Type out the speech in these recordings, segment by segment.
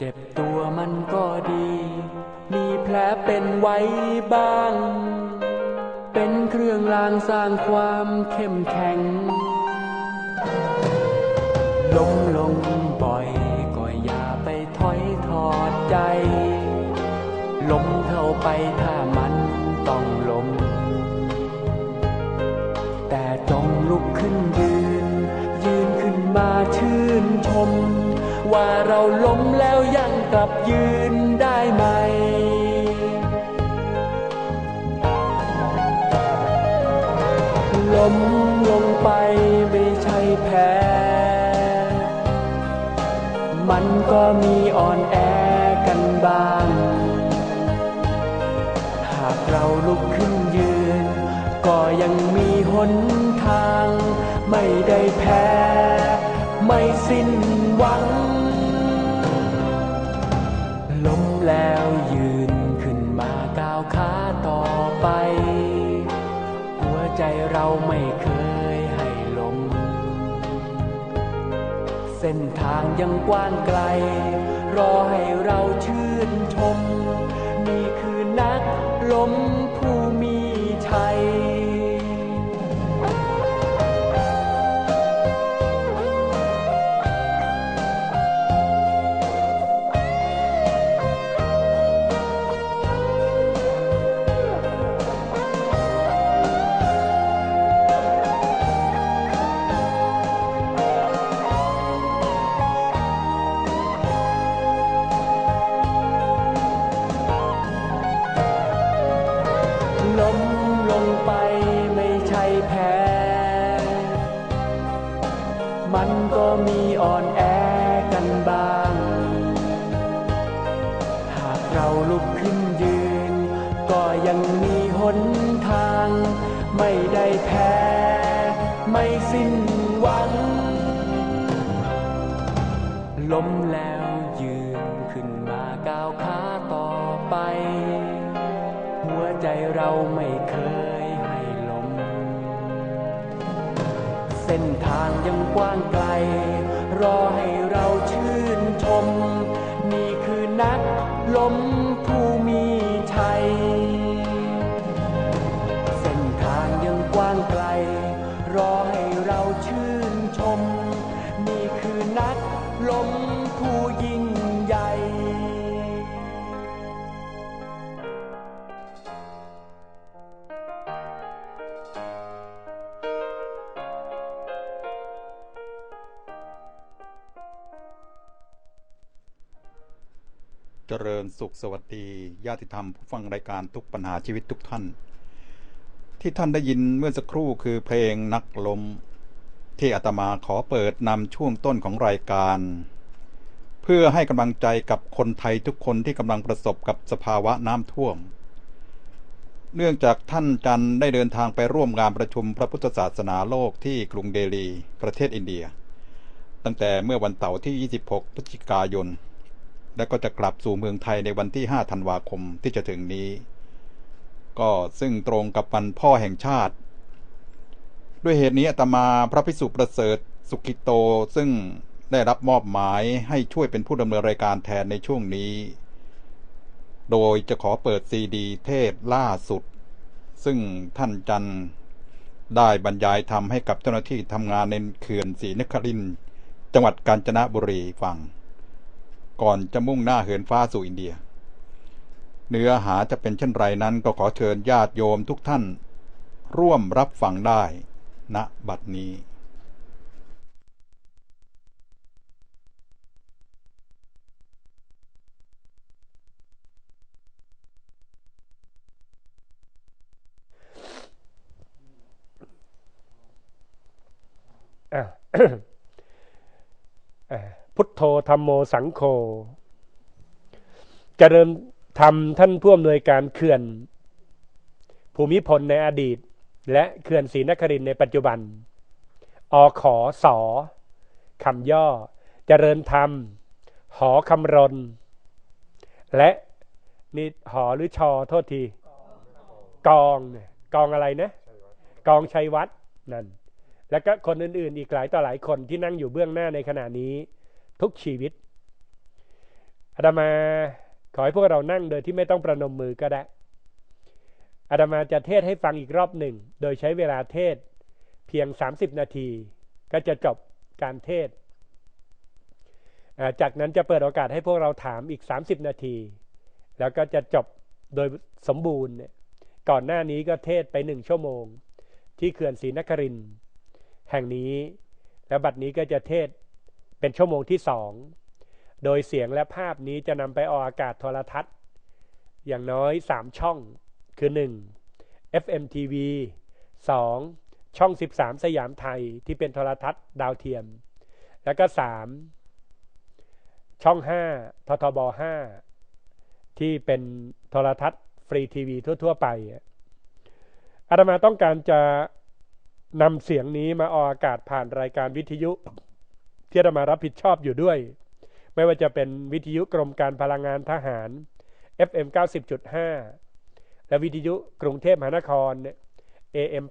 เจ็บตัวมันก็ดี มีแผลเป็นไว้บ้าง เป็นเครื่องรางสร้างความเข้มแข็งลงลงบ่อยก็อย่าไปถอยถอดใจ ล้มเข้าไปถ้ามันต้องล้ม แต่จงลุกขึ้นยืน ยืนขึ้นมาชื่นชม ว่าเราล้มแล้วยังกลับยืนได้ไหม ล้มลงไปไม่ใช่แพ้ มันก็มีอ่อนแอกันบ้าง หากเราลุกขึ้นยืน ก็ยังมีหนทาง ไม่ได้แพ้ ไม่สิ้นหวัง แล้วยืนขึ้นมาก้าวขาต่อไป หัวใจเราไม่เคยให้ลง เส้นทางยังกว้างไกล รอให้เราชื่นชม ยืนขึ้นมาก้าวขาต่อไป หัวใจเราไม่เคยให้ลม เส้นทางยังกว้างไกล รอให้เราชื่นชม นี่คือนักล้มผู้มี นักล้มผู้ยิ่งใหญ่เจริญสุขสวัสดีญาติธรรมผู้ฟังรายการทุกปัญหาชีวิตทุกท่าน ที่ท่านได้ยินเมื่อสักครู่คือเพลงนักลม ที่อาตมาขอเปิดนำช่วงต้นของรายการ เพื่อให้กำลังใจกับคนไทยทุกคนที่กำลังประสบกับสภาวะน้ำท่วม เนื่องจากท่านจันได้เดินทางไปร่วมงานประชุมพระพุทธศาสนาโลกที่กรุงเดลี ประเทศอินเดีย ตั้งแต่เมื่อวันเสาร์ที่ 26 พฤศจิกายน และก็จะกลับสู่เมืองไทยในวันที่ 5 ธันวาคมที่จะถึงนี้ ก็ซึ่งตรงกับวันพ่อแห่งชาติ ด้วยเหตุนี้อาตมาพระพิสุประเสริฐสุกิโตซึ่งได้รับมอบหมายให้ช่วยเป็นผู้ดำเนินรายการแทนในช่วงนี้ โดยจะขอเปิดซีดีเทศล่าสุด ซึ่งท่านจันได้บรรยายทำให้กับเจ้าหน้าที่ทำงานในเขื่อนศรีนครินทร์จังหวัดกาญจนบุรีฟัง ก่อนจะมุ่งหน้าเหินฟ้าสู่อินเดีย เนื้อหาจะเป็นเช่นไรนั้นก็ขอเชิญญาติโยมทุกท่าน ร่วมรับฟังได้ ณบัดนี้พุทโธธรรมโมสังโฆเจริญธรรมท่านผู้อำนวยการเขื่อน ภูมิพลในอดีต และเขื่อนศรีนครินในปัจจุบัน อขอสอคำย่อ เจริญธรรม หอคำรน และนี่หอหรือชอโทษที กองกองอะไรนะ กองชัยวัฒน์นั่น และก็คนอื่นๆ อีกหลายต่อหลายคนที่นั่งอยู่เบื้องหน้าในขณะนี้ ทุกชีวิตอาตมาขอให้พวกเรานั่งโดยที่ไม่ต้องประนมมือก็ได้ อาตมาจะเทศให้ฟังอีกรอบหนึ่ง โดยใช้เวลาเทศเพียง 30 นาที ก็จะจบการเทศ จากนั้นจะเปิดโอกาสให้พวกเราถามอีก 30 นาที แล้วก็จะจบโดยสมบูรณ์ ก่อนหน้านี้ก็เทศไปหนึ่งชั่วโมง ที่เขื่อนศรีนครินแห่งนี้ แล้วบัดนี้ก็จะเทศเป็นชั่วโมงที่สอง โดยเสียงและภาพนี้จะนำไปออกอากาศโทรทัศน์ อย่างน้อยสามช่อง คือ 1. FM TV 2. ช่อง 13 สยามไทยที่เป็นโทรทัศน์ดาวเทียม แล้วก็ 3. ช่อง 5ททบ 5 ที่เป็นโทรทัศน์ฟรีทีวีทั่ว ๆ ไปอาตมาต้องการจะนำเสียงนี้มาออกอากาศผ่านรายการวิทยุ ที่อาตมารับผิดชอบอยู่ด้วย ไม่ว่าจะเป็นวิทยุกรมการพลังงานทหาร FM 90.5 และวิทยุกรุงเทพมหานคร AM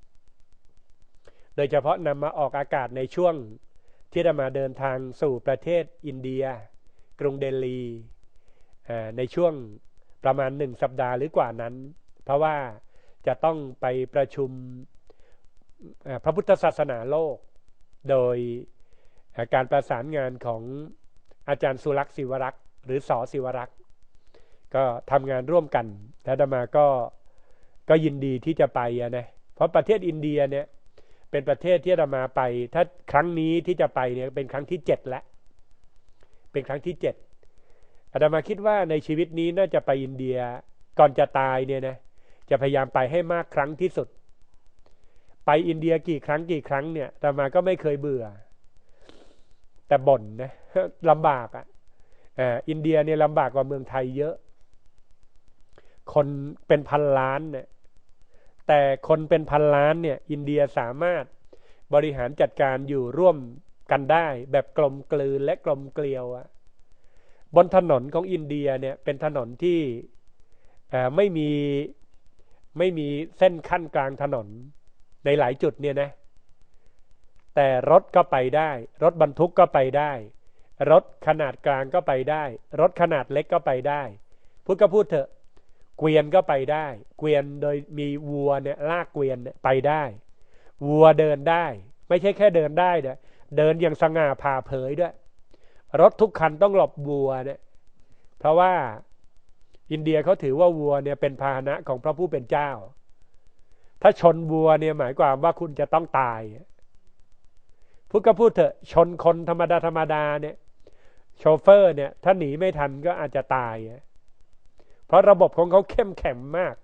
873 โดยเฉพาะนำมาออกอากาศในช่วงที่จะมาเดินทางสู่ประเทศอินเดีย กรุงเดลีในช่วงประมาณหนึ่งสัปดาห์หรือกว่านั้น เพราะว่าจะต้องไปประชุมพระพุทธศาสนาโลก โดยการประสานงานของอาจารย์สุรักษ์ศิวรักษ์ หรือสอศิวรักษ์ ก็ทำงานร่วมกันแล้วดมาก็ก็ยินดีที่จะไปนะเพราะประเทศอินเดียเนี่ยเป็นประเทศที่อามาไป ถ้าครั้งนี้ที่จะไปเนี่ยเป็นครั้งที่เจ็ดแล้วเป็นครั้งที่เจ็ดอาตมาคิดว่าในชีวิตนี้น่าจะไปอินเดียก่อนจะตายเนี่ยนะจะพยายามไปให้มากครั้งที่สุด ไปอินเดียกี่ครั้งกี่ครั้งเนี่ยอาตมาก็ไม่เคยเบื่อ แต่บ่นนะลำบากอะ่ะอินเดียเนี่ยลำบากกว่าเมืองไทยเยอะ คนเป็นพันล้านเนี่ยแต่คนเป็นพันล้านเนี่ยอินเดียสามารถบริหารจัดการอยู่ร่วมกันได้ แบบกลมกลืนและกลมเกลียวอะบนถนนของอินเดียเนี่ยเป็นถนนที่ไม่มีไม่มีเส้นขั้นกลางถนนในหลายจุดเนี่ยนะแต่รถก็ไปได้ รถบรรทุกก็ไปได้ รถขนาดกลางก็ไปได้ รถขนาดเล็กก็ไปได้ พูดก็พูดเถอะ เกวียนก็ไปได้ เกวียนโดยมีวัวเนี่ยลากเกวียนเนี่ยไปได้ วัวเดินได้ ไม่ใช่แค่เดินได้เด้เดินอย่างสง่าผ่าเผยด้วย รถทุกคันต้องหลบวัวเนี่ยเพราะว่าอินเดียเขาถือว่าวัวเนี่ยเป็นพาหนะของพระผู้เป็นเจ้า ถ้าชนวัวเนี่ยหมายความว่าคุณจะต้องตายพูดก็พูดเถอะชนคนธรรมดาธรรมดาเนี่ยโชเฟอร์เนี่ยถ้าหนีไม่ทันก็อาจจะตาย เพราะระบบของเขาเข้มแข็งมาก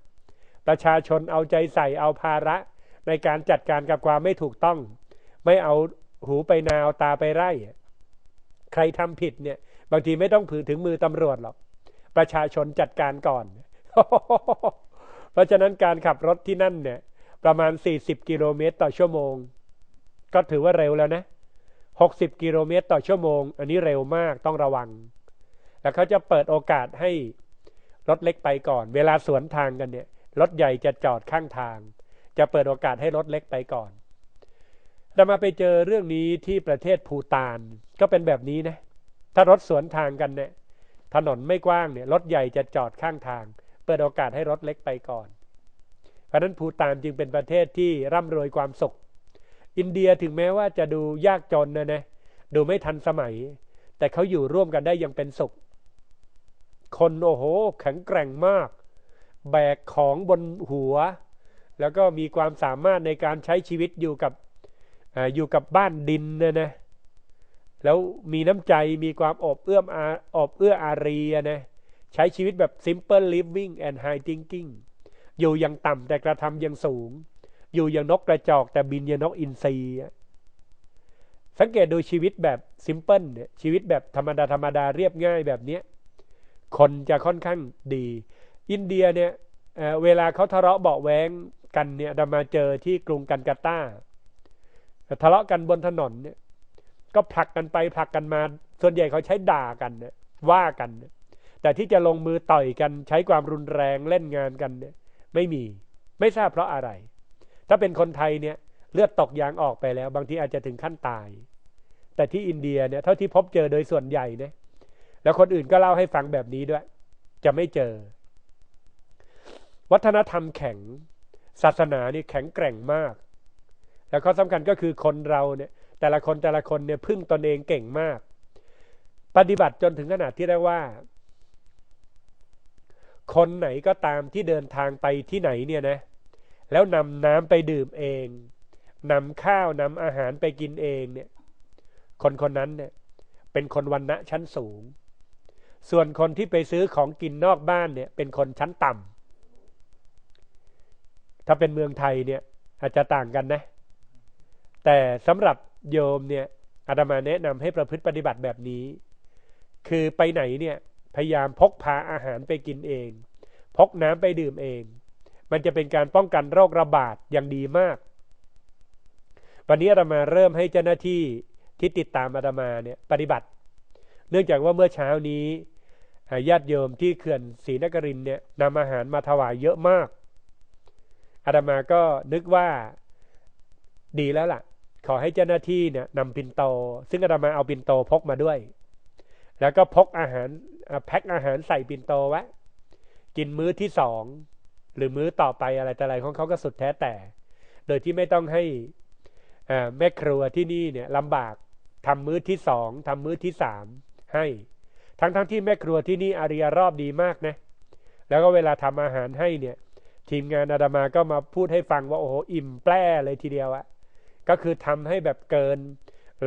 ประชาชนเอาใจใส่เอาภาระ ในการจัดการกับความไม่ถูกต้อง ไม่เอาหูไปนาวตาไปไร่ใครทำผิดเนี่ย บางทีไม่ต้องผือถึงมือตำรวจหรอกประชาชนจัดการก่อน เพราะฉะนั้นการขับรถที่นั่นเนี่ย ประมาณ 40 กิโลเมตรต่อชั่วโมง ก็ถือว่าเร็วแล้วนะ 60 กิโลเมตรต่อชั่วโมง อันนี้เร็วมากต้องระวัง แล้วเขาจะเปิดโอกาสให้ รถเล็กไปก่อน เวลาสวนทางกันเนี่ยรถใหญ่จะจอดข้างทาง จะเปิดโอกาสให้รถเล็กไปก่อนเรามาไปเจอเรื่องนี้ที่ประเทศภูตานก็เป็นแบบนี้นะถ้ารถสวนทางกันเนี่ยถนนไม่กว้างเนี่ยรถใหญ่จะจอดข้างทาง เปิดโอกาสให้รถเล็กไปก่อน เพราะนั้นภูตานจึงเป็นประเทศที่ร่ำรวยความสุข อินเดียถึงแม้ว่าจะดูยากจนนะนะดูไม่ทันสมัย แต่เขาอยู่ร่วมกันได้ยังเป็นสุข คนโอ้โหแข็งแกร่งมาก แบกของบนหัว แล้วก็มีความสามารถในการใช้ชีวิตอยู่กับออยู่กับบ้านดินนะนะแล้วมีน้ำใจมีความอบเอื้อมอาอบเอื้ออารีนะใช้ชีวิตแบบ simple living and high thinking อยู่อย่างต่ำแต่กระทำอย่างสูง อยู่อย่างนกกระจอกแต่บินอย่างนกอินทรีสังเกตดูชีวิตแบบซิมเพิลเนี่ยชีวิตแบบธรรมดาธรรมดาเรียบง่ายแบบนี้ คนจะค่อนข้างดี อินเดียเนี่ยเเวลาเขาทะเลาะเบาแวงกันเนี่ยดามาเจอที่กรุงกันกาตาทะเลาะกันบนถนนเนี่ยก็ผลักกันไปผลักกันมา ส่วนใหญ่เขาใช้ด่ากันว่ากัน แต่ที่จะลงมือต่อยกันใช้ความรุนแรงเล่นงานกันเนี่ยไม่มีไม่ทราบเพราะอะไร ถ้าเป็นคนไทยเนี่ยเลือดตกยางออกไปแล้ว บางทีอาจจะถึงขั้นตาย แต่ที่อินเดียเนี่ยเท่าที่พบเจอโดยส่วนใหญ่เนี่ย แล้วคนอื่นก็เล่าให้ฟังแบบนี้ด้วย จะไม่เจอ วัฒนธรรมแข็ง ศาสนานี่แข็งแกร่งมาก แล้วข้อสำคัญก็คือคนเราเนี่ย แต่ละคนแต่ละคนเนี่ยพึ่งตนเองเก่งมาก ปฏิบัติจนถึงขนาดที่เรียกว่า คนไหนก็ตามที่เดินทางไปที่ไหนเนี่ยนะ แล้วนำน้ำไปดื่มเองนำข้าวนำอาหารไปกินเองเนี่ย คนคนนั้นเนี่ย เป็นคนวันณะชั้นสูง ส่วนคนที่ไปซื้อของกินนอกบ้านเนี่ยเป็นคนชั้นต่ำถ้าเป็นเมืองไทยเนี่ยอาจจะต่างกันนะ แต่สำหรับโยมเนี่ยอาตมาแนะนำให้ประพฤติปฏิบัติแบบนี้ คือไปไหนเนี่ยพยายามพกพาอาหารไปกินเอง พกน้ำไปดื่มเอง มันจะเป็นการป้องกันโรคระบาดอย่างดีมาก วันนี้อาตมาเริ่มให้เจ้าหน้าที่ที่ติดตามอาตมาเนี่ยปฏิบัติ เนื่องจากว่าเมื่อเช้านี้ ญาติโยมที่เขื่อนศรีนครินเนี่ยนำอาหารมาถวายเยอะมาก อาตมาก็นึกว่าดีแล้วล่ะ ขอให้เจ้าหน้าที่เนี่ยนำปินโต ซึ่งอาตมาเอาปินโตพกมาด้วย แล้วก็พกอาหารแพ็คอาหารใส่ปินโตไว้กินมื้อที่สองหรือมื้อต่อไปอะไรแต่อะไรของเขาก็สุดแท้แต่ โดยที่ไม่ต้องให้แม่ครัวที่นี่เนี่ยลำบากทำมื้อที่สองทำมื้อที่สามให้ ทั้งๆทที่แม่ครัวที่นี่อาริยรอบดีมากนะ แล้วก็เวลาทำอาหารให้เนี่ย ทีมงานอาดามาก็มาพูดให้ฟังว่าโอ้โหอิ่มแปร่เลยทีเดียวอะก็คือทำให้แบบเกิน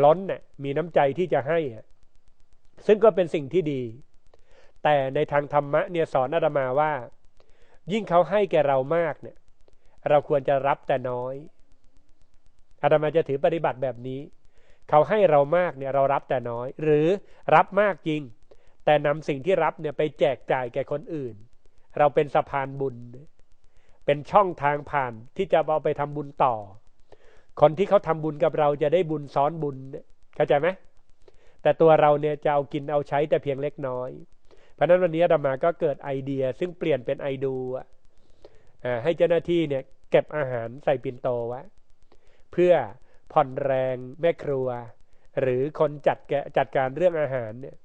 ล้นเนี่ยมีน้ำใจที่จะให้อะซึ่งก็เป็นสิ่งที่ดี แต่ในทางธรรมะเนี่ยสอนอาดามาว่า ยิ่งเขาให้แก่เรามากเนี่ย เราควรจะรับแต่น้อยอาดามาจะถือปฏิบัติแบบนี้ เขาให้เรามากเนี่ยเรารับแต่น้อย หรือรับมากจริง แต่นำสิ่งที่รับเนี่ยไปแจกจ่ายแก่คนอื่น เราเป็นสะพานบุญ เป็นช่องทางผ่านที่จะเอาไปทำบุญต่อ คนที่เขาทำบุญกับเราจะได้บุญซ้อนบุญเข้าใจไหมแต่ตัวเราเนี่ยจะเอากินเอาใช้แต่เพียงเล็กน้อย เพราะนั้นวันนี้ธรรมาก็เกิดไอเดียซึ่งเปลี่ยนเป็นไอดูให้เจ้าหน้าที่เนี่ยเก็บอาหารใส่ปินโตไว้เพื่อผ่อนแรงแม่ครัว หรือคนจัดแกจัดการเรื่องอาหารเนี่ย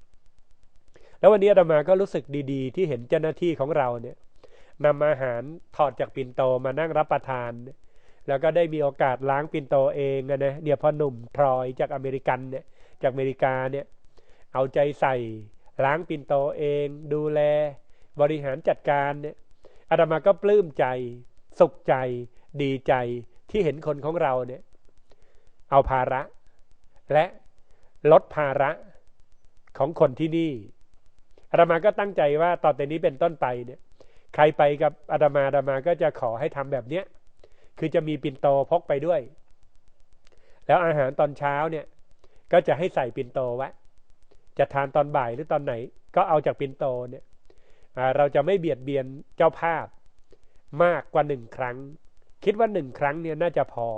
แล้ววันนี้ธรรมาก็รู้สึกดี ๆ ที่เห็นเจ้าหน้าที่ของเราเนี่ยนำอาหารถอดจากปิ่นโตมานั่งรับประทาน แล้วก็ได้มีโอกาสล้างปิ่นโตเองนะเนี่ยพอหนุ่มทรอยจากอเมริกันเนี่ยจากอเมริกาเนี่ยเอาใจใส่ล้างปิ่นโตเอง ดูแล บริหารจัดการเนี่ยอาตมาก็ปลื้มใจ สุขใจ ดีใจที่เห็นคนของเราเนี่ยเอาภาระ และลดภาระของคนที่นี่ อาตมาก็ตั้งใจว่าต่อแต่นี้เป็นต้นไปเนี่ยใครไปกับอาดามาอาดามาก็จะขอให้ทำแบบเนี้ยคือจะมีปิ่นโตพกไปด้วย แล้วอาหารตอนเช้าเนี่ยก็จะให้ใส่ปิ่นโตไว้จะทานตอนบ่ายหรือตอนไหน ก็เอาจากปิ่นโตเนี่ยเราจะไม่เบียดเบียนเจ้าภาพมากกว่าหนึ่งครั้ง คิดว่าหนึ่งครั้งเนี่ยน่าจะพอ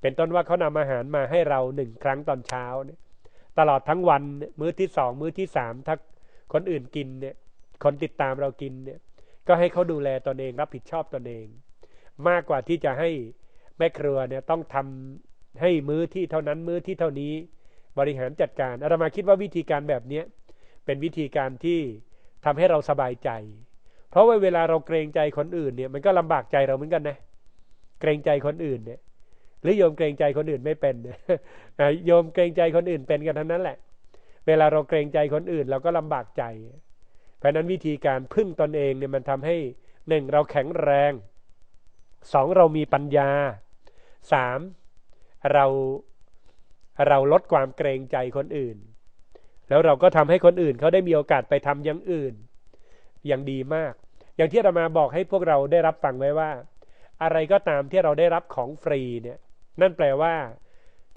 เป็นต้นว่าเขานำอาหารมาให้เราหนึ่งครั้งตอนเช้าเนี่ยตลอดทั้งวันมื้อที่สองมื้อที่สามถ้า คนอื่นกินเนี่ย คนติดตามเรากินเนี่ย ก็ให้เขาดูแลตนเองรับผิดชอบตนเอง มากกว่าที่จะให้แม่ครัวเนี่ยต้องทำให้มื้อที่เท่านั้นมื้อที่เท่านี้บริหารจัดการอาตมาคิดว่าวิธีการแบบเนี้ยเป็นวิธีการที่ทำให้เราสบายใจ เพราะว่าเวลาเราเกรงใจคนอื่นเนี่ยมันก็ลำบากใจเราเหมือนกันนะเกรงใจคนอื่นเนี่ยหรือโยมเกรงใจคนอื่นไม่เป็นโยมเกรงใจคนอื่นเป็นกันทั้งนั้นแหละ เวลาเราเกรงใจคนอื่นเราก็ลำบากใจ เพราะนั้นวิธีการพึ่งตนเองเนี่ยมันทำให้หนึ่งเราแข็งแรงสองเรามีปัญญาสามเราเราลดความเกรงใจคนอื่น แล้วเราก็ทำให้คนอื่นเขาได้มีโอกาสไปทำอย่างอื่น อย่างดีมาก อย่างที่เรามาบอกให้พวกเราได้รับฟังไว้ว่า อะไรก็ตามที่เราได้รับของฟรีเนี่ยนั่นแปลว่า